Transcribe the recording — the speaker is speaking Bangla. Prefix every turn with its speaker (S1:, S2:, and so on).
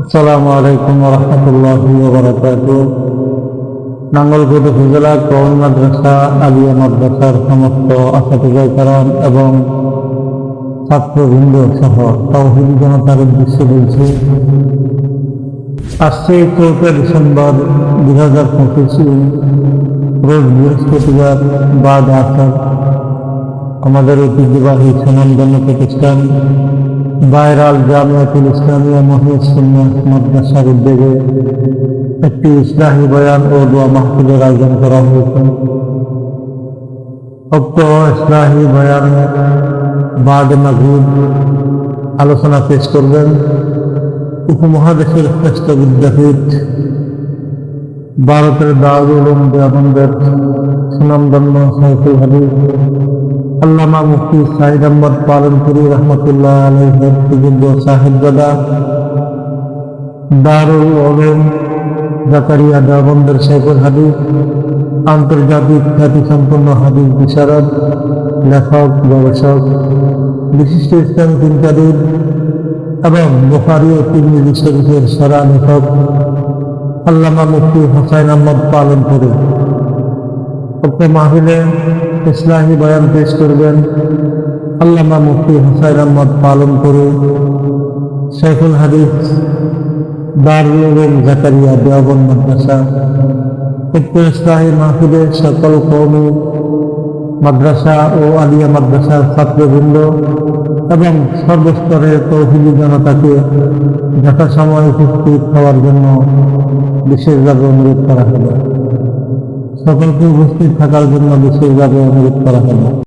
S1: আসসালামু আলাইকুম রহমতুল্লাহ বরকাত নাঙ্গলকোট উপজেলা কৌল মাদ্রাসা, আলিয়া মাদ্রাসার সমস্ত আসাদিকারণ এবং ছাত্রবৃন্দ সহ তৌহিদ জনতার উদ্দেশ্যে বলছি আসছে চৌঠা ডিসেম্বর দুই হাজার পঁচিশ রোজ বৃহস্পতিবার বাদ আসর। আমাদের ঐতিহ্যবাহী সুনামধন্য প্রতিষ্ঠান বাইরাল জামিয়াতুল ইসলামিয়া মহিউসুন্না মাদ্রাসার উদ্যোগে একটি ইসলামী বয়ান ও দোয়া মাহফিলের আয়োজন করা হয়েছে। উক্ত ইসলামী বয়ান বাদ মাঘুর আলোচনা পেশ করবেন উপমহাদেশের শ্রেষ্ঠ বিদ্যাপীঠ ভারতের দাউদ উলুম দেওবন্দের সুনামধন্য সাইফুল হাবিব আল্লামা মুফতি সাইদ আহমদ পালনপুরি রহমতুল্লাহ আলহের সুযোগ্য সাহেবজাদা দারুল ওলুম জাকারিয়া দেওবন্দের শেখুল হাবিব আন্তর্জাতিক খ্যাতি সম্পন্ন হাবিব বিশারদ, লেখক, গবেষক, বিশিষ্ট ইসলাম চিন্তাবিদ এবং বুখারি ও তিরমিজি শরীফের সেরা লেখক আল্লামা মুফতি হোসাইন আহমদ পালনপুরি। উক্ত মাহফিলে ইসলামী বয়ান পেশ করবেন। আল্লামা মুফতি হুসাইন আহমদ পালন করে। শেখুল হাদিস দারুল জাকারিয়া দেওবন মাদ্রাসা। উক্ত ইসলামী মাহফিলে সকল কৌমি মাদ্রাসা ও আলিয়া মাদ্রাসার ছাত্রবৃন্দ এবং সর্বস্তরের তৌহিদি জনতাকে যথাসময় উপস্থিত হওয়ার জন্য বিশেষভাবে অনুরোধ করা হলো। সকলকে উপস্থিত থাকার জন্য বিশেষভাবে অনুরোধ করা হলো।